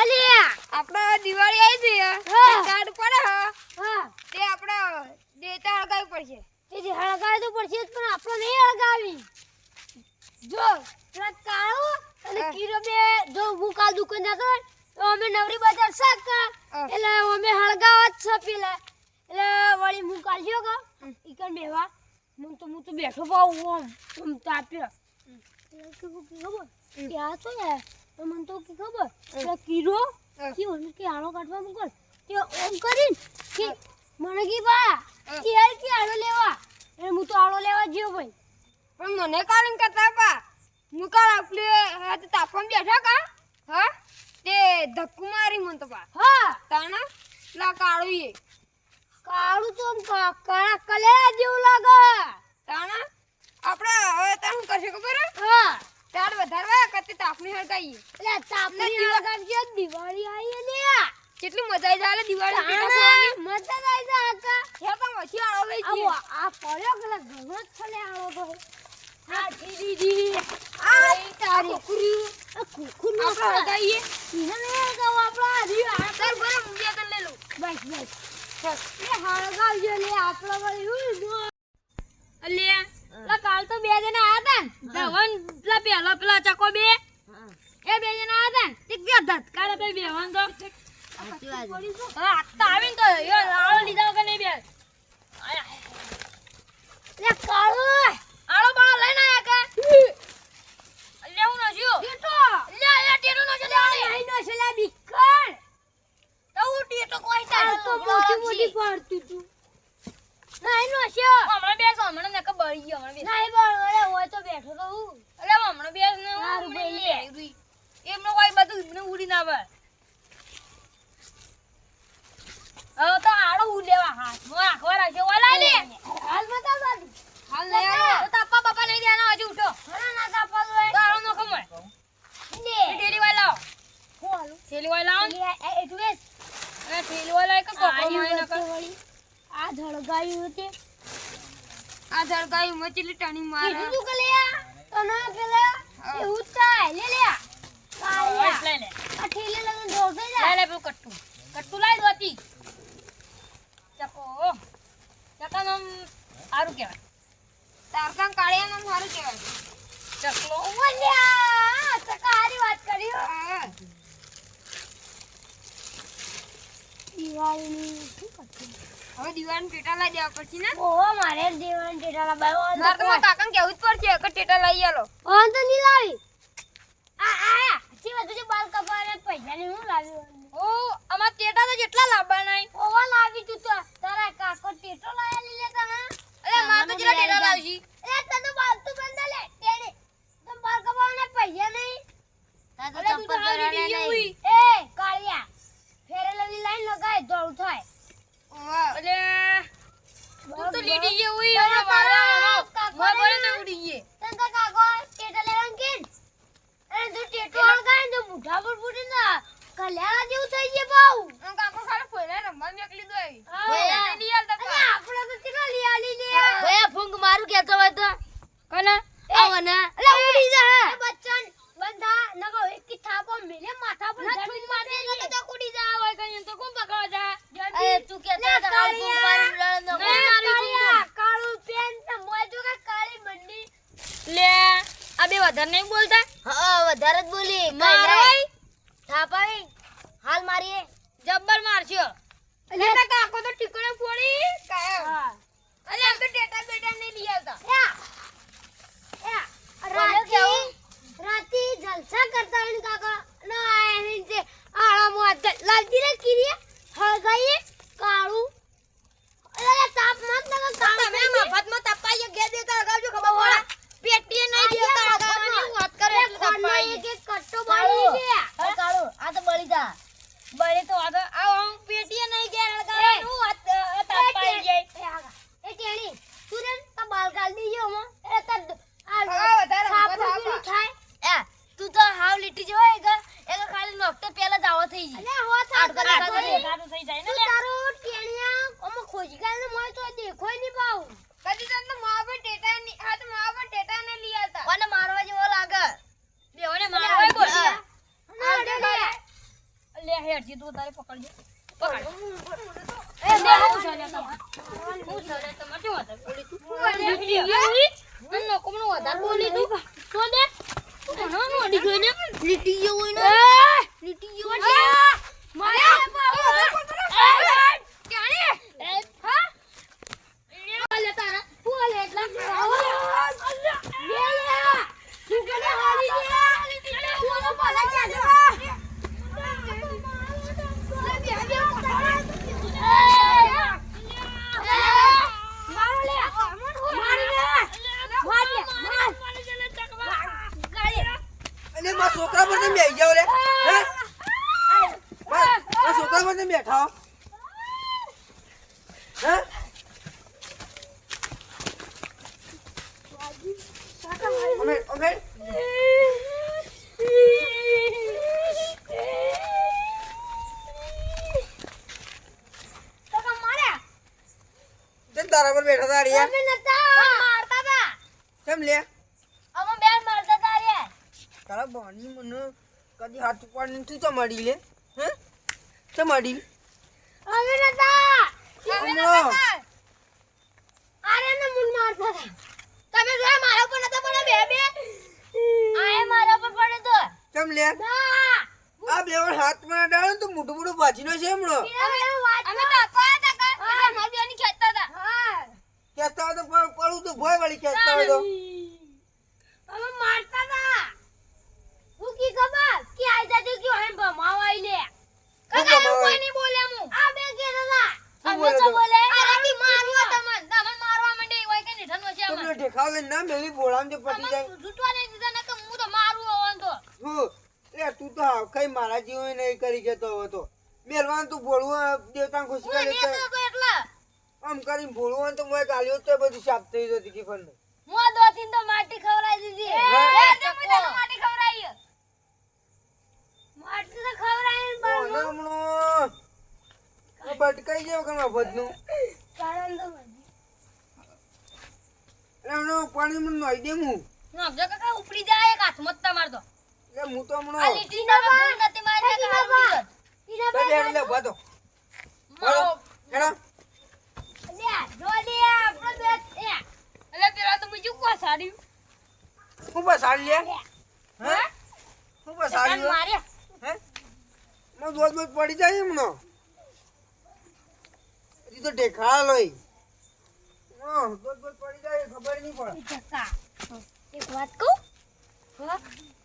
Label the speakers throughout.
Speaker 1: અલ્યા.
Speaker 2: આપણે દિવાળી આવી છે કાર્ડ પડે હા. તે આપણે દેતા હળગાવવી પડશે.
Speaker 1: તેથી હળગાવી તો પડશે પણ આપણે નહીં હળગાવી. જો પેલા કાળો અને કીરો બે જો હું કાલ દુકાન જતો હોય તો અમે નવરી બજાર શાક કા એટલે અમે હળગાવા જ છે પેલા. એટલે વળી હું કાલ ગયો કા ઈકન બેવા હું તો હું તો બેઠો પાઉં ઓમ ઓમ તાપ્યો. ક્યાં છો યાર? તો મને તો કે ખબર? કે કીરો
Speaker 2: હા.
Speaker 1: કે આળો કાઢવા મોકલ કે ઓમ કરીને કે મને કી બા. કે યાર કે આળો લેવા. અને હું તો આળો લેવા જ્યો ભાઈ.
Speaker 2: પણ મને કારણ કહેતા પા હું કાલ આપણે હાથે તાપમાં બેઠા કા? હા? તે ધક્કુ મારી મને તો બા.
Speaker 1: હા.
Speaker 2: તાણા? લા કાળું એ
Speaker 1: કાળું તો કાળા કલે જેવું લાગે.
Speaker 2: તાણા? આપણે હવે શું કરશે ખબર? હે?
Speaker 1: હા
Speaker 2: તાર વધારવા કતે તાપની હળગાઈએ.
Speaker 1: એટલે તાપની
Speaker 2: દિવા-
Speaker 1: હળગાવજો દિવાળી આવી લે
Speaker 2: કેટલી મજા આવી જાય દિવાળી પેટા
Speaker 1: મજા આવી જાય કાકા
Speaker 2: હે તો મછી આળો લઈ
Speaker 1: જી આ પડ્યો કે ઘણો જ છલે આળો તો જી દીદી
Speaker 2: આ
Speaker 1: તારી
Speaker 2: કુકરી.
Speaker 1: આ કુકુર
Speaker 2: નો હળગાઈએ.
Speaker 1: ઈને ને હળગાવો આપણા રી આ
Speaker 2: તાર બરે મુંડિયા કર લઈ લઉં.
Speaker 1: બસ બસ. એ હળગાવજો લે આપણો વળી હું જો
Speaker 2: અલ્યા પેલા કાલ તો બે જણા આયા તા ને. ધવન પેલા પેલા પેલા ચકો બે. એ બે જણા આયા તા ને. તે ક્યાં ધતકારે બે બેવાન તો. આત્તા આવીને તો યો આળો લીધા વગર નહીં બે
Speaker 1: લે કાળો
Speaker 2: આળો બાળો લઈને આયા કે? હું નસ્યો
Speaker 1: ટેટો.
Speaker 2: અલ્યા અલ્યા ટેટો નસ્યો લેવાની
Speaker 1: આઈ નો છલા બિકર
Speaker 2: તો ટેટો કોઈ તારો
Speaker 1: તો મોટી મોટી પાડતું તું. નાઈ નો છે.
Speaker 2: હમણાં બેસ હમણાં નકા બળી ગયો હમણાં બેસ.
Speaker 1: નાઈ બળ અરે હોય તો બેઠો તો હું.
Speaker 2: અલ્યા હમણાં બેસ ને હું
Speaker 1: ભાઈ.
Speaker 2: એમનો કોઈ બધું એમને ઉડી ના આવે. હવે તો આડો ઉલેવા હાથમાં રાખવા રાખજો. ઓલા લે.
Speaker 1: હાલ બતા બાજુ.
Speaker 2: હાલ લે. તો તાપા બાપા નહીં દેના હજુ ઉઠો.
Speaker 1: ના લો
Speaker 2: નો ખમય
Speaker 1: લે.
Speaker 2: ઠેલી વાય લાવ.
Speaker 1: હું હાલું.
Speaker 2: વાય લાવો
Speaker 1: એ એટલું એ
Speaker 2: અને વાય લાય કે કોકો નકર.
Speaker 1: વળી આ જળગાયું હતી
Speaker 2: આ જળગાયું મચલી ટાણી મારે.
Speaker 1: કીધું કે લે તો ના પેલા એવું થાય લે લે કાળિયા
Speaker 2: લે
Speaker 1: આ. ઠેલે લગન દોડ થઈ
Speaker 2: લઈ લે પેલું કટ્ટુ. કટ્ટુ લાઈ દોતી ચકો. ચકા નામ સારું કહેવાય. તારકા કાળિયા નામ સારું કહેવાય. ચકલો.
Speaker 1: ઓલ્યા ચકારી વાત કરી હા. દિવાળીની શું કરતી?
Speaker 2: હવે દીવાન ટેટાલા દેવા પડશે ને?
Speaker 1: ઓહો મારે દેવાન ટેટા લાવવા
Speaker 2: મારે તો કાકાને કહેવું જ પડશે કે ટેટા લઈ આલો.
Speaker 1: ઓન તો નહીં લાવી. આ આ જી વધુ જે બાલ કપાને પૈસા ને હું લાવી
Speaker 2: ઓ અમાર ટેટા તો જેટલા લાવવા નહીં
Speaker 1: ઓવા લાવી તું તો. તારા કાકો ટેટો લાયા લીલે તને.
Speaker 2: અરે મારે તો જેટલા ટેટા લાવજી
Speaker 1: એ તને બાલ તું બંધ લે. ટેડે તમ બાલ કપાને પૈસા નહીં.
Speaker 2: તા તો ચંપલ ડી નહીં
Speaker 1: એ કાળિયા ફેરે લલી લાઈન લગાય દોડ થાય.
Speaker 2: અરે તું તો લીડી ગઈ હુઈ
Speaker 1: તારા
Speaker 2: હમણાં મારા
Speaker 1: કાકા
Speaker 2: મામા મોય
Speaker 1: ને?
Speaker 2: ભલે તો ઉડી ગઈ.
Speaker 1: તને તો કાકો ટેટા લેવાનું કેન અને તું ટેટો લગાય તો મુઠા પર ફૂટી ના. કલ્યાણા જેવું થઈ ગયે બાઉ
Speaker 2: અને કાકો ખાલી ફોઈને નંબર મેકલી દો આવી.
Speaker 1: હા.
Speaker 2: લઈ આલતા
Speaker 1: અને
Speaker 2: પા.
Speaker 1: આપણે તો કેટલા લીયાલી લે.
Speaker 3: ભયા ફૂંક મારું કે હોય તો.
Speaker 2: કના?
Speaker 3: આવને.
Speaker 1: અલે ઉડી જા. બચ્ચન બંધા નગો એક કી થાપો મેલે માથા પર
Speaker 3: એ તું હોય તો ફૂંક મારું ઉડાડ નો
Speaker 1: કાળું પેન ને મોય જો કે કાળી બંડી
Speaker 2: લે આ બે વધારે નહીં બોલતા?
Speaker 3: હા વધારે જ બોલી.
Speaker 2: મારોય
Speaker 3: થાપાઈ હાલ મારીએ.
Speaker 2: જબ્બર મારશો અલે તા કાકો તો ટીકડે ફોડી. કાયમ અલે આમ તો ટેટા બેટા નહીં લઈ આવતા.
Speaker 1: યા યા
Speaker 3: કોને
Speaker 1: રાતી રાતી જલસા કરતા હોય કાકા. ના એની જે આળા મોત લાલતી રે કીરી હળગાઈએ કાળું અરે તાપ મત નગર કાળું
Speaker 2: તમે મફતમાં તપાઈએ ઘેર દેતા લગાવજો ખબર પડે પેટીએ નહીં દેતા લગાવવાની વાત કરે એટલે તપાઈએ
Speaker 1: એક એક કટ્ટો
Speaker 3: કાળું
Speaker 1: બાળી લે
Speaker 3: હા કાળું આ તો બળી જા
Speaker 2: બળે તો આ તો આ આમ પેટીએ નહીં ઘેર લગાવવાનું વાત અ, તપાઈ જાય
Speaker 1: એ આગા એ ટેણી તું રે તા બાલ ગાલ દીજો માં એ તા આ
Speaker 2: હા, વધારે
Speaker 1: સાપ
Speaker 2: વધારે
Speaker 1: પેલું થાય
Speaker 3: એ તું તો હાવ લીટી જેવો એક એક ખાલી નોકટો પેલા જ આવો થઈ ગઈ
Speaker 1: અલે હો થા
Speaker 3: આઠ કલાક
Speaker 1: કરા
Speaker 3: થઈ
Speaker 2: ગાડું થઈ જાય ને
Speaker 1: તું તારો ટેણિયા ઓમાં ખોજી ગાલ ને મોય તો દેખોય નહીં પાઉ
Speaker 2: કદી તને માવા પર ટેટા ની હા તો માવા પર ટેટા ને લઈ આવતા
Speaker 3: કોને મારવા જેવો લાગે
Speaker 2: બેઓને મારવાય બોલ
Speaker 3: હા.
Speaker 1: ના ડે
Speaker 2: હેડજી તું તારે પકડજે પકડ એ બે હું છે લે તમાર હું છે લે તમાર શું વધારે બોલી તું લીટી ગઈ નન નો કોમનો વધારે બોલી તું તો દે તું ભણવાનું અડી લીટી ગયો લીટી હોય મારે ક્યારે હા લે તારા હું લે એટલા તું કને હારી દે તું નો પાલા ક્યાં
Speaker 4: અને મારા છોકરા પર તમે આવી જાવ રે? હે? મારા છોકરા પર તમે બેઠા હે અમે અમે કેમ તારા પર બેઠા તા રિયા કેમ લે તારા બોની મને કદી હાથ ઉપાડીને તું તો મળી લે હે? તો મળી હમણાં
Speaker 2: તમે જો મારા પર નતા પડે બે બે? આય મારા પર પડે તો.
Speaker 4: કેમ લે? આ બે વાર હાથમાં ડાળો તો મોટું મોટું ભાજીનો છે હમણો.
Speaker 2: અમે તો અકવા તકા મારી બેની ખેંચતા હતા.
Speaker 4: ખેંચતા હોય તો પણ પડું તો ભોય વળી ખેંચતા હોય તો
Speaker 2: અમે મારતા હતા હું કી ખબર કે આઈ જાજે કે હું ભમાવાઈ લે કાકા
Speaker 4: ભમાવાય?
Speaker 2: કોઈ નહીં બોલે હું આ બે કે હતા
Speaker 4: શું
Speaker 2: અમે
Speaker 4: બોલે
Speaker 2: તો
Speaker 4: તો?
Speaker 2: બોલે અરે કી મારવા તમને તમને મારવા માંડે હોય કે નિધન છે
Speaker 4: તમને ઢેખાવ લઈને ના મેલી બોલામ જે પટી જાય
Speaker 2: જૂટવા નહીં દીધા ને કે હું તો મારું હોવાનું તો
Speaker 4: હું લે તું તો હાવ કઈ મારા જેવો કરી જતો હતો મેલવાન તું બોલવું દેવતા ખુશી કરી આમ કરીને બોલવું તો મોય ગાલ્યો તો બધું સાફ થઈ જતી કે પણ
Speaker 2: મો આ દોતીન તો માટી ખવરાઈ દીધી. એ તો મને માટી ખવરાઈ માટી તો ખવડાવી
Speaker 4: મને હમણાં. ભટકાઈ જાય વગર ભજનું
Speaker 2: કારણ તો
Speaker 4: એમનો પાણી મને નાઈ દે હું
Speaker 2: જગા ઉપડી જાય એક હાથ મત તમાર તો.
Speaker 4: હું તો
Speaker 2: આ
Speaker 4: હમણાં
Speaker 2: લીટી ના ભૂલ નથી મારી કે હારું દીધો
Speaker 4: બેઠી લે ભાતો
Speaker 2: મારો
Speaker 4: હેડા.
Speaker 2: લે જો આપણો બે એ. એટલે પેલા તો મુજુ કો સાડી
Speaker 4: હું બસ લે. હે? હું?
Speaker 2: મારે.
Speaker 4: હે? પડી જાય હમણો હજી તો ઢેખાળ હોય હા દોત દોત પડી જાય ખબર નહીં પડે.
Speaker 2: એક વાત કહું? હા? આ ને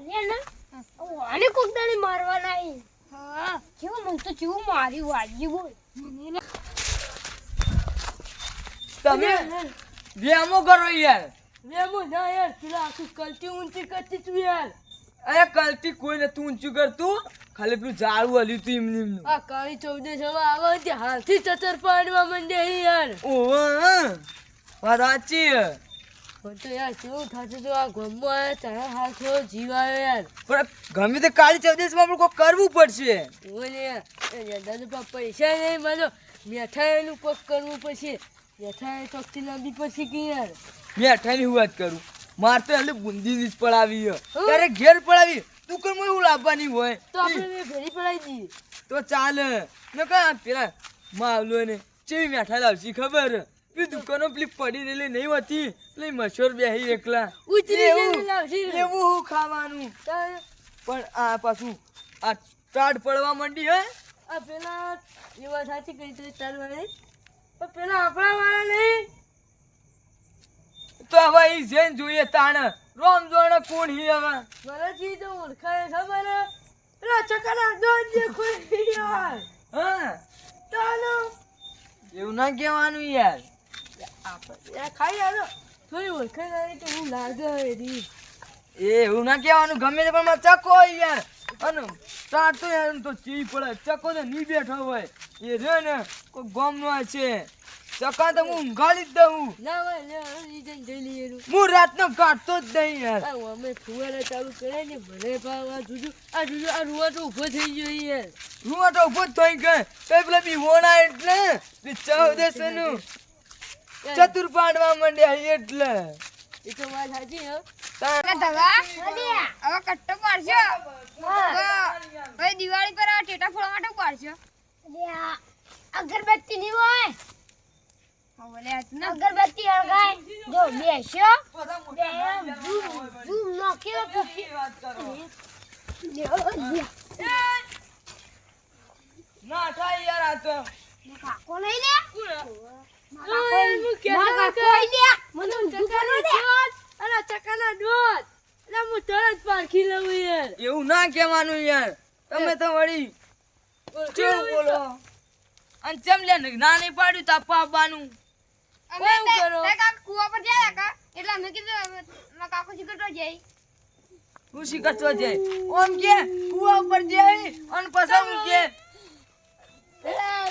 Speaker 2: આને કોક દાડે મારવા નહીં હા. કેવું? મન તો કેવું મારી વાજી બોલ.
Speaker 5: તમે વેમો કરો યાર.
Speaker 6: વેમો ના યાર તું આખું કલતી ઊંચી કરતી તું યાર.
Speaker 5: અરે કલતી કોઈ નથી ઊંચું કરતું. ખાલી પેલું ઝાડું હલ્યું તું એમને એમનું
Speaker 6: આ કાળી ચૌદશ હવે આવે તે હાલથી ચચર પાડવા માંડે યાર.
Speaker 5: ઓહો હા. વાત સાચી.
Speaker 6: પણ તો યાર કેવું થતું તો આ ગમમાં તારા હાથ એવો જીવ યાર.
Speaker 5: પણ ગમે તે કાળી ચૌદશમાં કોઈ કરવું પડશે.
Speaker 6: ઓલે પા પૈસા નહીં માનો મીઠાઈનું કોક કરવું પડશે. મીઠાઈ ચોકથી લાંબી પડશે કે યાર?
Speaker 5: મેં અઠાની વાત કરું? માર તો એટલે બુંદીની જ પડાવી. ત્યારે ઘેર પડાવી? તું દુકાનમાં એવું લાવવાની હોય?
Speaker 6: તો આપણે પડાવી દઈએ
Speaker 5: તો ચાલે. ને કા પેલા માવલો ને ચેવી મેઠા લાવશી ખબર? પેલી દુકાનો પેલી પડી રહેલી નહીં હોતી. પેલી મશોર બેહી એકલા.
Speaker 6: ઉતરી
Speaker 5: એવું- હું ખાવાનું? પણ આ પાછું આ ટાઢ પડવા માંડી હે.
Speaker 6: આ પેલા એ વાત સાચી કઈ તો ટાઢ વાળે પણ પેલા આપણા વાળા નહીં.
Speaker 5: તો હવે એ જેન જોઈએ તાણ. રોમ જોણ કોણ હી હવે?
Speaker 6: મારાથી તો ઓળખાય ખબર પેલા ચકાના દોડ જે ખુલી યાર
Speaker 5: હા.
Speaker 6: ચાલો
Speaker 5: એવું ના કહેવાનું યાર.
Speaker 6: તો
Speaker 5: ના કહેવાનું. ગમે તે તો તો તો હું રાતનો કાઢતો જ નહીં યાર
Speaker 6: અમે ફુવારા ચાલુ કરે ને મને ભાવ આ જુજુ આ જુજુ આ રૂવા તો ઊભો થઈ ગયો યાર.
Speaker 5: તો ઊભો જ થઈ ગયો. કઈ પેલા બીહોણા એટલે ચૌદ ચૌદસનું ચતુર પાડવા માંડ્યા એટલે.
Speaker 6: એ તો વાત સાચી હે.
Speaker 2: હવે કટ્ટો પાડશો? હવે દિવાળી પર આ ફોડવા માટે ઉપાડશો?
Speaker 1: અગરબત્તી ની હોય. અગરબત્તી હળગાય. જો બેસ્યો ઝૂમ ઝૂમ નાખ્યો
Speaker 5: ના થાય યાર આ તો.
Speaker 1: કાકો નહીં લે. કાકો
Speaker 5: એવું ના કેવાનું યાર. તમે તો વળી કેવું બોલો અને ચમ લે ના નહીં પાડ્યું તાપવા આવવાનું.
Speaker 6: કેવું કરો?
Speaker 2: કાકા પર જાય હતા કા એટલે અમે કીધું કાકો શીખતો જાય.
Speaker 5: હું શીખતો જાય. ઓમ કે કુવા ઉપર જાય અને પછી કે
Speaker 1: પેલા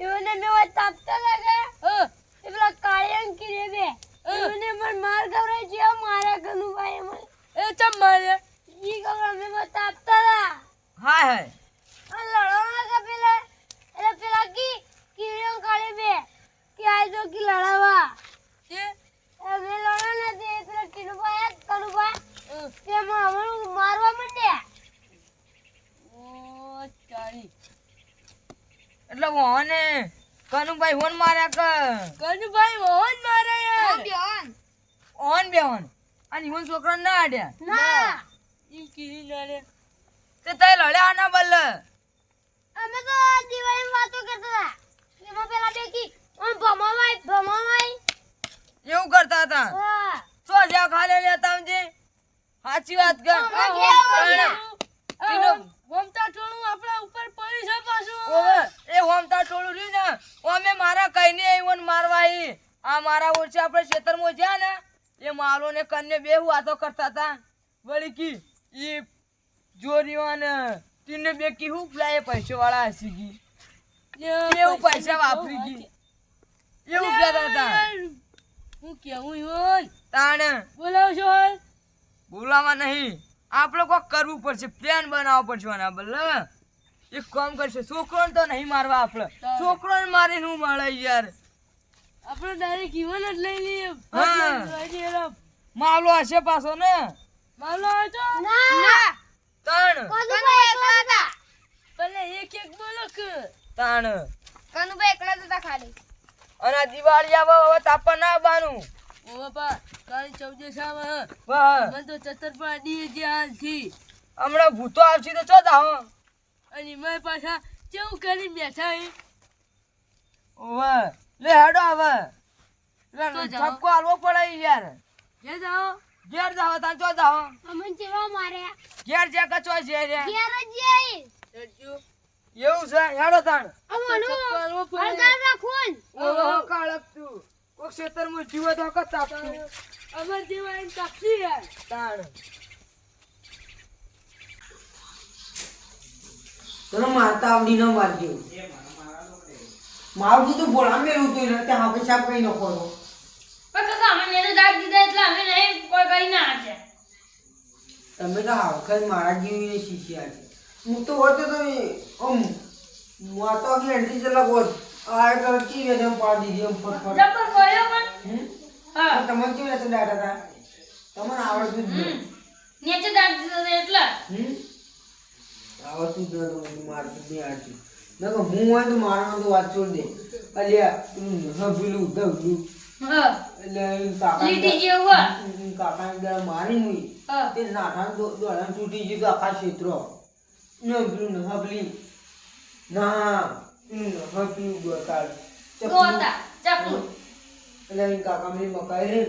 Speaker 1: એઓને મેં હોય તાપતા લાગે.
Speaker 6: હા.
Speaker 1: એ પેલા કાળિયા કીરે બે. એઓને મને માર ખવડાય છે મારા કનુભાઈ મને
Speaker 6: એ ચમ મારે
Speaker 1: ઈ ખબર અમે મને તાપતા હતા
Speaker 5: હાય હાય
Speaker 1: આ લડવા લાગે પેલા એટલે પેલા કી કીડીઓ કાઢે બે કે આઈ જો કી લડાવા
Speaker 6: તે
Speaker 1: અમે લડા નથી પેલા કીડુભાઈ કનુભાઈ
Speaker 6: હમ.
Speaker 1: તેમાં અમારું મારવા માંડ્યા
Speaker 6: ઓ તારી
Speaker 5: એટલે વહોને કનુભાઈ હોન માર્યા કે
Speaker 6: કનુભાઈ ઓન મારે
Speaker 5: ઓન. બે ઓન. અને ઈવન છોકરા ના આડ્યા
Speaker 1: ના.
Speaker 6: ઈ કીધી ના રે.
Speaker 5: તે તય લડે આના બલ્લ
Speaker 1: અમે તો દિવાળી વાતો કરતા હતા. એમાં પેલા બેકી ઓમ ભમાવાય ભમાવાય.
Speaker 5: એવું કરતા હતા.
Speaker 1: હા.
Speaker 5: સો જ્યાં ખાલે લેતા જે સાચી વાત કર. ઓમ
Speaker 6: તો ટોણું આપણા
Speaker 5: ઓવે, એ હોમતા ટોળું રહ્યું ને ઓમે મારા કઈને ને મારવા ઈ આ મારા ઓછે આપણે ખેતરમાં જ્યાં ને એ મારો ને કન્ને બે વાતો કરતા હતા. વળી કી એ જોરીવાન તીને બે કી હું પેલા પૈસા વાળા હસી ગઈ. એવું પૈસા વાપરી ગઈ? એવું કહેતા હતા.
Speaker 6: હું કેવું હોય?
Speaker 5: તાણે.
Speaker 6: બોલાવશો છો
Speaker 5: બોલાવા નહીં. આપણે કોક કરવું પડશે. પ્લાન બનાવવો પડશે આના એક કામ કરશે છોકરોને તો નહીં મારવા આપણે. છોકરોને મારે શું મળે યાર.
Speaker 6: આપણે ડાયરેક્ટ ઈવન જ લઈ લઈએ.
Speaker 5: હા. માવલો હશે પાછો ને?
Speaker 6: માવલો હતો
Speaker 1: ના.
Speaker 5: તણ.
Speaker 1: કનુભાઈ એકલા હતા.
Speaker 6: ભલે એક એક બોલો કે
Speaker 5: તાણ.
Speaker 2: કનુભાઈ એકલા હતા ખાલી.
Speaker 5: અને દિવાળી આવો હવે તાપા ના બાનું
Speaker 6: ઓ બાપા કાળી ચૌદશ આવે.
Speaker 5: વાહ.
Speaker 6: મને તો ચતર પર અડીએ જે હાલથી.
Speaker 5: હમણાં ભૂતો આવશે તો ચો દાવો
Speaker 6: અને મેં પાછા કેવું કરી બેઠા હે?
Speaker 5: ઓવે લે હેડો હવે. લે,
Speaker 6: તો જાઓ.
Speaker 5: ઠપકો આલવો પડે યાર.
Speaker 6: જે જાઓ.
Speaker 5: ઘેર જાવ તાન ચો જાવ
Speaker 1: અમન માર્યા
Speaker 5: ઘેર જે કચો છે રે
Speaker 1: ઘેર જ જઈ
Speaker 5: એવું છે? હેડો તાણ
Speaker 1: અમનું
Speaker 5: ઓહો કાળક તું કોક ખેતરમાં જીવો તો કત
Speaker 6: અમાર જેવા એને તાપસી યાર.
Speaker 5: તાણ
Speaker 4: તને મારતા આવડી ન મારજો. મારું તો બોલા મેળવું તું એટલે હા પૈસા કઈ નખો તો.
Speaker 2: પણ કાકા અમે મેં તો દાટ દીધા એટલે અમે નહીં કોઈ કઈ ના છે
Speaker 4: તમે તો હાવખાઈ મારા જેવી શીખ્યા છે. હું તો હોય તો આમ માતા કે એન્ટ્રી ચલા હોત આ કરતી ને એમ પાડી દીધી એમ ફટફટ
Speaker 2: જબર કોયો પણ. હા.
Speaker 4: તમે કેવી રીતે દાટા હતા? તમને આવડતું જ નહીં
Speaker 2: નીચે દાટ દીધો એટલે.
Speaker 4: હમ? આવડતું જ નતું મારતું નહીં આવડતું નકર હું હોય તો મારવાનો તો વાત છોડ દે. અલ્યા પેલું ધવલું. કાકા મારી મુઈ. તે નાઠા દોડા તૂટી ગયું આખા ક્ષેત્રો. ને પેલું ને હબલી ના પેલું ગોતાળ એટલે કાકા મેં મકાઈ રે.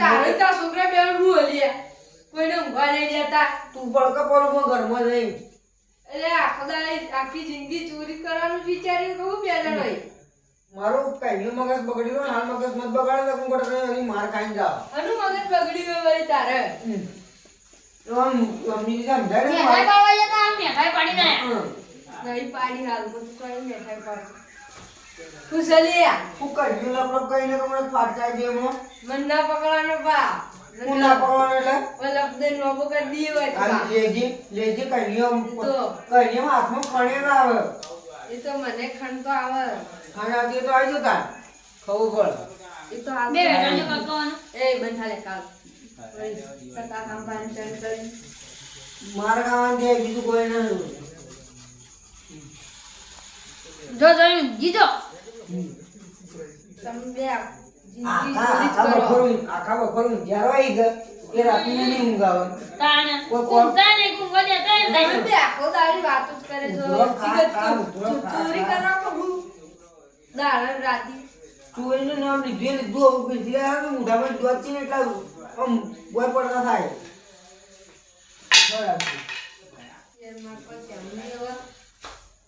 Speaker 6: તારે તા છોકરા બે રૂ હલ્યા કોઈને ઊંઘવા નહીં દેતા.
Speaker 4: તું પડકા પડો ઘરમાં રહી.
Speaker 6: એટલે આખો દાડે આખી જિંદગી ચોરી કરવાનું વિચાર્યું કહું બે ભાઈ
Speaker 4: મારું પહેલું મગજ બગડ્યું હોય, હાલ મગજ મત બગાડે તો હું અહીં માર ખાઈને જાવ
Speaker 6: અનુ મગજ બગડ્યું હોય તારે.
Speaker 4: તો અમની સમજાય ને
Speaker 2: મેઠાઈ પાડવા જતા આમ મેઠાઈ પાડીને. આયા.
Speaker 6: નહીં પાડી હાલ તો કઈ મેઠાઈ પાડી. કુશલિયા
Speaker 4: હું કઈનું લપડપ કહીને કે મને ફાટતા છે એમાં.
Speaker 6: મન ના પકડવાનો બા.
Speaker 4: પૂના પવન એટલે?
Speaker 6: લગદન નો બગડ દી હોય
Speaker 4: આ લેજી લેજી
Speaker 6: કન્યો
Speaker 4: કન્યો હાથમાં ખણે ના આવે.
Speaker 6: એ તો મને ખણ તો આવે.
Speaker 4: ખણા દે તો આવી જતા. ખવું પડે.
Speaker 6: એ તો આવે
Speaker 2: બે વેટાને કાકવાનો
Speaker 6: એ બંધા લે કાક સકા કામ પાન ચણ કરી.
Speaker 4: માર ગાવાન દે બીજું કોઈ ના
Speaker 2: જો જો જીજો.
Speaker 6: તમે બે
Speaker 4: ચોરીનું નામ લીધું એટલે દો પીધી મોઢામાં દોચી ને એટલા આમ બોય પડતા થાય. બરાબર.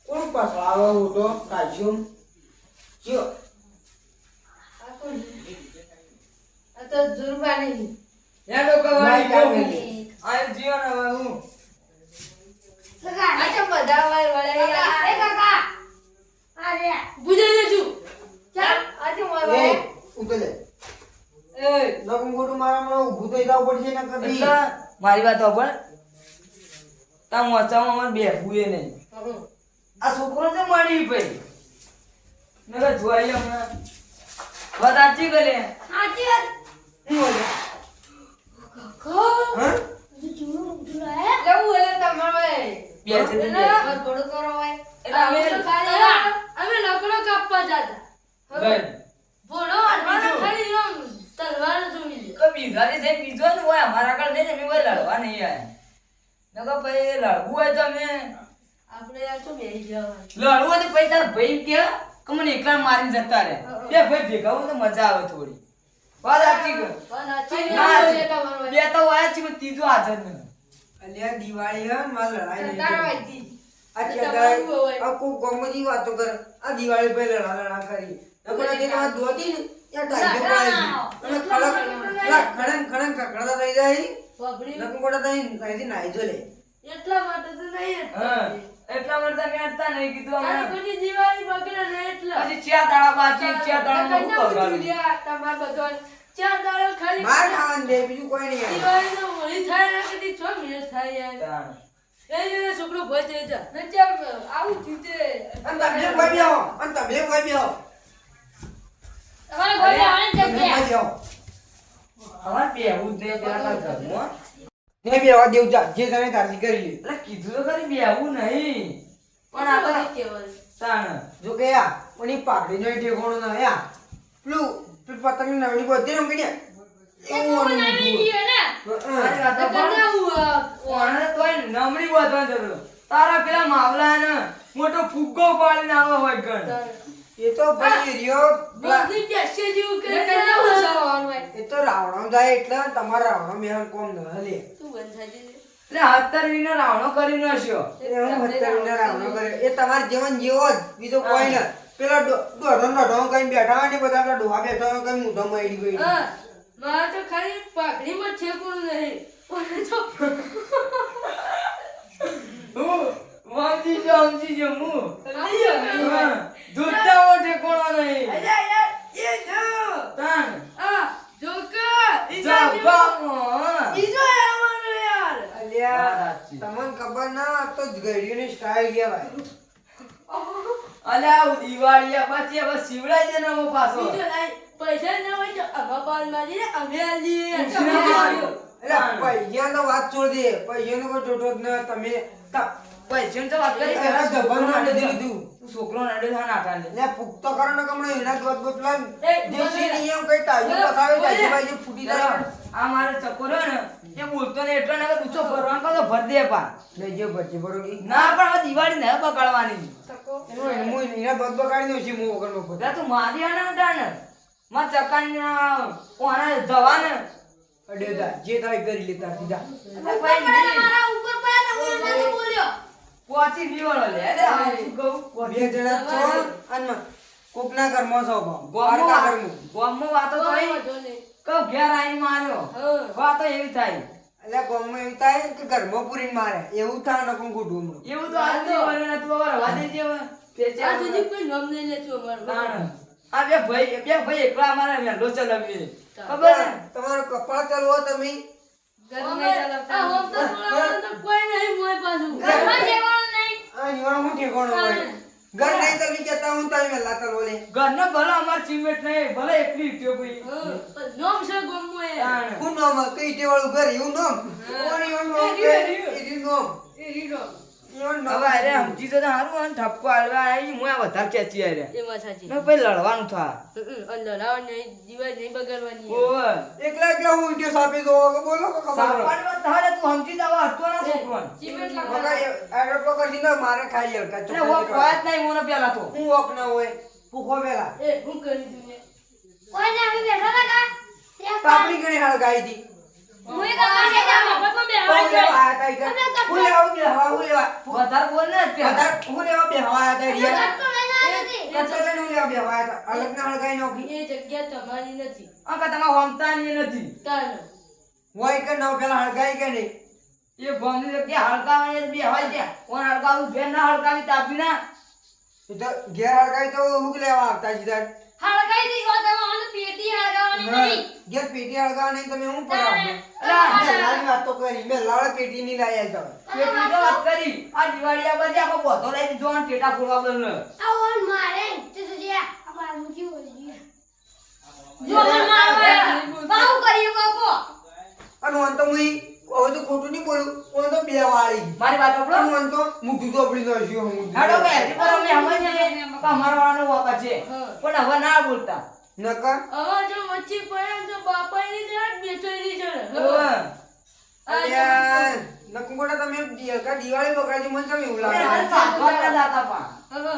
Speaker 4: કોણ પાછો આવો તો કાચું ચિયો
Speaker 6: આ
Speaker 4: મારા હમણાં ઊભું થઈ જવું ને કદી
Speaker 5: મારી વાત પણ તા મોચામાં અમારે બેઠવું એ નહીં આ છોકરો છે મળી ભાઈ મેં જોઈ હમણાં વાત સાચી કરે
Speaker 2: સાચી વાત.
Speaker 4: શું બોલે?
Speaker 6: હોય
Speaker 5: લડવા પછી ભાઈ કે કે મને એકલા મારીને જતા રહે. બે ભાઈ ભેગા હોય તો મજા આવે થોડી. વાત સાચી બે તો વાયા છે ત્રીજો હાજર
Speaker 4: અલ્યા દિવાળી હે લડાઈ નહીં આ આ વાતો કર. આ દિવાળી પર લડા લડા કરી. નકર તો આ દોતી ને ટાઈમ અને ખડક કકડતા થઈ જાય. થઈ નાઈ જો લે.
Speaker 6: એટલા માટે તો નહીં.
Speaker 5: હા.
Speaker 6: હતા.
Speaker 5: એટલા માટે તમે અડતા નહીં કીધું અમને
Speaker 6: પછી દિવાળી બગડે ને એટલે.
Speaker 5: પછી ચાર દાડા બાકી ચાર દાડા
Speaker 6: કન્યા ઉજળ્યા, તમાર બધો ચાર દાડા ખાલી
Speaker 4: માર ખાવાનું દે બીજું કોઈ નહીં દિવાળી
Speaker 6: નું હોળી થાય ને કદી છો મેળ થાય યાર. એ જોઈને છોકરો ભોય થઈ જા ને ચાલ આવું જીતે
Speaker 4: અને તમે કોઈ બી આવો અને તમે કોઈ બી આવો.
Speaker 2: તમારે ગોળે આવવાની
Speaker 4: તમે
Speaker 2: જગ્યા.
Speaker 4: કોઈ બી આવો
Speaker 5: અમારે બેહવું જ નહીં પેલા કાંઈ ઘરમાં.
Speaker 4: ને બી આવા દેવ જા જે તને તારથી કરી લે.
Speaker 5: એટલે કીધું તો ખરી બેહવું નહીં. પણ આ તો
Speaker 6: કેવલ
Speaker 5: તાણ.
Speaker 4: જો કે યા પણ ઈ પાઘડી નો ઠેકોણો ના યા પેલું પેલું પતંગ નવડી કોઈ તેમ કીધે એવું આનું મોઢું.
Speaker 5: મારી વાત
Speaker 6: તો
Speaker 5: સાંભળ.
Speaker 6: કન્યા હું આ-
Speaker 5: કોણે તોય નમણી વધવાની તારા પેલા માવલાને મોટો ફુગ્ગો પાડીને આવે હોય ગણ
Speaker 4: એ તો ભાઈ રહ્યો.
Speaker 6: જેવું કરે
Speaker 4: એ તો રાવણો જાય એટલે તમારા રાવણો મેહર કોમ ન હલે.
Speaker 6: તું બંધ
Speaker 5: એટલે હત્તર વીનો રાવણો કરી નાખ્યો
Speaker 4: એ હું હત્યાવીના રાવણો કર્યો એ તમારે જીવન જેવો જ. બીજો કોઈ ન. પેલા ડોઢો ને કઈ બેઠા ને બધા પેલા ડોહા બેઠા હોય કઈ મૂઢો મળી ગઈ
Speaker 6: હા. મારે તો ખાલી પાઘડીમાં ઠેકવાનું નહીં પણ તો
Speaker 5: હું વાંચી જાઉં છું હું.
Speaker 6: સમજી ગયો.
Speaker 5: ઓઠે કોણો નહીં.
Speaker 6: અલ્યા યાર, એ જો.
Speaker 5: તાણ.
Speaker 6: આ, જોકર, ઈ
Speaker 5: બામો, હા.
Speaker 6: આવવાનો યાર.
Speaker 4: અલ્યા તમને ખબર ના આ તો ગળ્યુંની
Speaker 5: અલ્યા હવે ને હવે પાછો.
Speaker 6: પૈસા ના હોય તો અમે.
Speaker 4: એટલે પૈસા તો વાત છોડ દે. પૈસાનો કોઈ ટોટો જ ન તમે પૈસા
Speaker 5: પૈસાની તો વાત કરી છોકરો નડે
Speaker 4: થા
Speaker 5: ના
Speaker 4: લીધું. લે પુખ્તો કરો ને કમણે એના દોત બોતલા
Speaker 6: એ,
Speaker 4: જે સી નિયમ કઈ તાજુ પસાવે. તાજુ બાજુ ફૂટી જાય.
Speaker 5: આ મારે ચક્કર ને એ બોલતો ને એટલો ના કે દૂચો ભરવાનો તો ભર દે પા
Speaker 4: ને જે ભરતી ભરોગી
Speaker 5: ના પણ આ દિવાળી ને બગાડવાની.
Speaker 4: એનો એનો એના દોત બગાડી દઉં છું હું વગર નો
Speaker 5: એટલે તું મારી આના નટા ને માં ચકાની ઓના ધવા ને
Speaker 4: અડે જા જે તારે કરી લેતા સીધા
Speaker 2: મારા ઉપર પડ્યા તો હું બોલ્યો.
Speaker 5: પોચી દીવાળો લે અરે આ શું કહું?
Speaker 4: બે જણા છો અને કોકના છો
Speaker 5: ગોમો ગોમો વાતો તો ઘેર માર્યો? વાતો એવી થાય.
Speaker 4: એટલે ગામમાં એવું થાય કે ઘરમાં પૂરીને મારે. એવું થાય ને કોણ
Speaker 5: એવું તો આજ ને તું હવે રવા દેજે હવે. પેચે
Speaker 6: આ કોઈ નામ નહીં લેતું અમારું.
Speaker 5: આ બે ભાઈ બે ભાઈ એકલા અમારે વેલો ચલાવીએ ખબર ને
Speaker 4: તમારો કપાળ ચાલવો તમે
Speaker 6: હોમ તો બોલાવવાનું તો કોઈ નહીં મોય પાછું.
Speaker 2: ઘરમાં જવાનું નહીં
Speaker 4: આ નિવાણ હું ઠેકોણો હોય ઘર નહીં તમે કહેતા હું તમે વહેલા ચાલવો
Speaker 5: ભલે અમાર ચીમેટ નહીં ભલે એકલી ઈટ્યો કોઈ.
Speaker 6: હા, નામ છે ગમવું એ.
Speaker 4: હું નામ? કઈ વાળું ઘર? એવું નામ? કોણ એવું નામ? કે ઈરી નામ
Speaker 6: એ રીડો.
Speaker 4: ઈવન
Speaker 5: હવે અરે સમજી તો હારું અને ઠપકો હાલવા આવી હું આ વધારે ખેંચી આરે
Speaker 6: એમાં સાચી.
Speaker 5: ને પછી લડવાનું થા
Speaker 6: હમ, નહીં, દિવાળી નહીં બગાડવાની
Speaker 5: ઓવે
Speaker 4: એકલા એકલા હું સાપી દો બોલો કે ખબર. પડે.
Speaker 5: તારે તું સમજી જાવ હતો ના છોકરોને.
Speaker 6: લાગવા.
Speaker 4: મારે ખાઈ હલકા
Speaker 5: એટલે વો
Speaker 4: ચોખ્ખા
Speaker 5: નહીં મને પેલા તો.
Speaker 4: હું વોક ના હોય? ભૂખો પેલા
Speaker 6: એ હું કરી દઉં મેં.
Speaker 1: બેઠા
Speaker 4: પાપડી ગણી હળગાઈ હતી
Speaker 1: હું એક કાંઠે જામ
Speaker 4: હું લેવા આયા તા ઈકન. હું લેવા બેહવા, હું લેવા.
Speaker 5: વધારે બોલ ને પેલા
Speaker 4: હું લેવા બેહવા આયા તા રિયા.
Speaker 1: તો લઈને આવી હતી
Speaker 4: કટો લઈને હું લેવા બેહવા આયા તા. અલગના હળગાઈ નોખી.
Speaker 6: એ જગ્યા તમારી નથી.
Speaker 5: અંકા તમારે હમતા નહીં નથી?
Speaker 6: તાનો
Speaker 4: હોય કે ના પેલા હળગાઈ કે નહીં?
Speaker 5: એ ગોમની જગ્યા હળકાવે બે હોય છે ઓન હળકાવું ફેર ના હળગાવી તાપી ના.
Speaker 4: તો ઘેર હળગાઈ તો હું લેવા આવતા સીધા?
Speaker 2: હળગાઈ દી હો પેટી હળગાવાની
Speaker 4: હા,
Speaker 2: નહીં.
Speaker 4: ઘેર પેટી હળગાવા નહીં તમે હું પડાવો
Speaker 5: અલા,
Speaker 4: મેં લાલ વાત તો કરી મેં લાલ પેટી ની લાયા તમે
Speaker 5: પેટી તો વાત કરી. આ દિવાળીયા બધી આખો બોધો લઈને જો ને ટેટા ફોડવા બદલ
Speaker 1: આ ઓન મારે. તે તો જે આ બાર મૂકી હોય
Speaker 2: જો. મારવા બાહુ કરીએ કોકો
Speaker 4: અને હું તો હું ઈ- હવે તો ખોટું નહીં બોલું. હું તો બે વાળી
Speaker 5: મારી વાત સાંભળો.
Speaker 4: પણ હું તો મુઠ્ઠું તો. આપણી નાખ્યું હું
Speaker 5: હાડો કે હેરી પર અમે સમજીએ કે અમારો વાળાનો વાપા છે પણ હવે ના બોલતા.
Speaker 4: નકર?
Speaker 6: હવે જો વચ્ચે પડે તો બાપાની જરા બેચોઈની જરા.
Speaker 4: અલ્યા, નકુંગોડા તમે દિવાળી બગાડી મને તમે એવું લાગે?
Speaker 5: સાતવા દાતા પા
Speaker 6: હવે.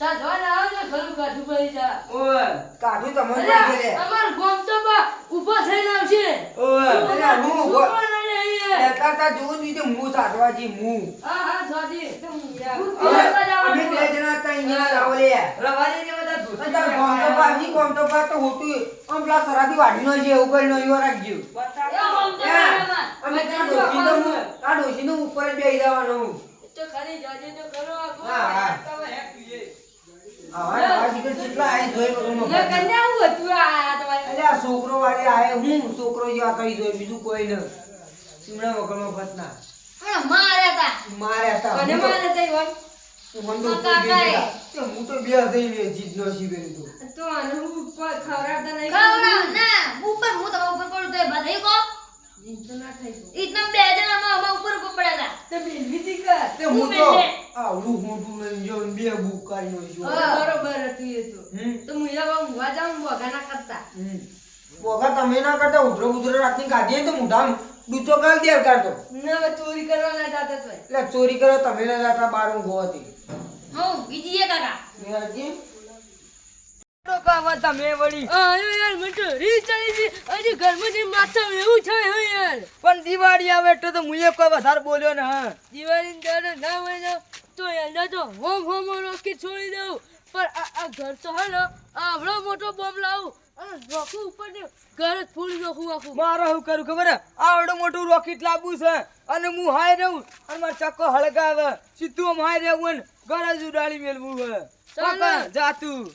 Speaker 6: સાધવા ના આવે ને ઘરું કાઢું પડી જા
Speaker 5: ઓવે.
Speaker 4: કાઢું તમે પડી લે
Speaker 6: અમાર ગામ તો બા ઊભો થઈને આવશે
Speaker 4: હું ઊભો.
Speaker 6: આવીએ.
Speaker 4: જ
Speaker 6: હા હા તો યાર.
Speaker 4: અમે બે જણા અહીંયા જ આવો લે
Speaker 5: બધા
Speaker 4: અને તાર ગોમ તો બા ની ગોમ તો બા તો હોતું આમ પેલા સરાથી વાઢીનો છે એવું કરીને એવો રાખજો
Speaker 2: તો.
Speaker 4: અમે આ ડોશીનો ઉપર બેસી જવાનો હું.
Speaker 6: તો ખાલી જાજે તો કરો આ
Speaker 4: હા હા આવા આવા છોકરો વાળી આય હું? છોકરો જોઈ બીજું કોઈ ન. ઈમણા વગર ફતના
Speaker 2: પણ માર્યા તા
Speaker 4: માર્યા તા.
Speaker 6: કોને
Speaker 4: હું તો-
Speaker 6: હોય
Speaker 4: હું તો
Speaker 2: કાકા
Speaker 4: હું તો બે હજાર જીત નો શીખેલું તું.
Speaker 6: તો હું ઉપર નહીં.
Speaker 2: ના. ઉપર હું તમારા ઉપર પડું તો એ કો
Speaker 6: ના તો.
Speaker 2: બે જણા ઉપર
Speaker 6: તો કર.
Speaker 4: તે હું તો જો બે બુક.
Speaker 6: બરોબર હતું એ તો. તો હું જાઉં કરતા.
Speaker 4: હમ. તમે ના કરતા ઉધરો બુધરો રાતની કાઢી હોય તો મોઢામાં ડૂચો કાઢ દે કાઢતો.
Speaker 6: ના ચોરી કરવા ના જાતા
Speaker 4: એટલે ચોરી કરો તમે ના જાતા બાર ઊંઘો હતી.
Speaker 2: હું બીજી એ કાકા
Speaker 4: મેં હજી
Speaker 5: તો કાવા તમે વળી.
Speaker 6: આયો યાર મને તો રીત ચડી છે. હજી ઘરમાં જે માથા એવું થાય હે યાર.
Speaker 5: પણ દિવાળી આવે તો તો મુએ કોઈ વધારે બોલ્યો ને હા.
Speaker 6: દિવાળી દાડો ના હોય ને તો યાર તો હોમ હોમ રોકી છોડી દઉં. પણ આ આ ઘર તો હે ને આવડો મોટો બોમ્બ લાવું. અને રોકું ઉપર ને ઘર જ ફૂલ નાખું આખું.
Speaker 5: મારે શું કરું ખબર હે? આવડું મોટું રોકેટ લાવવું છે. અને હું હાય રહું. અને મારો ચક્કો હળગાવે. સીધું આમ હાય રહેવું ને ઘર જ ઉડાડી મેલવું હે. જાતું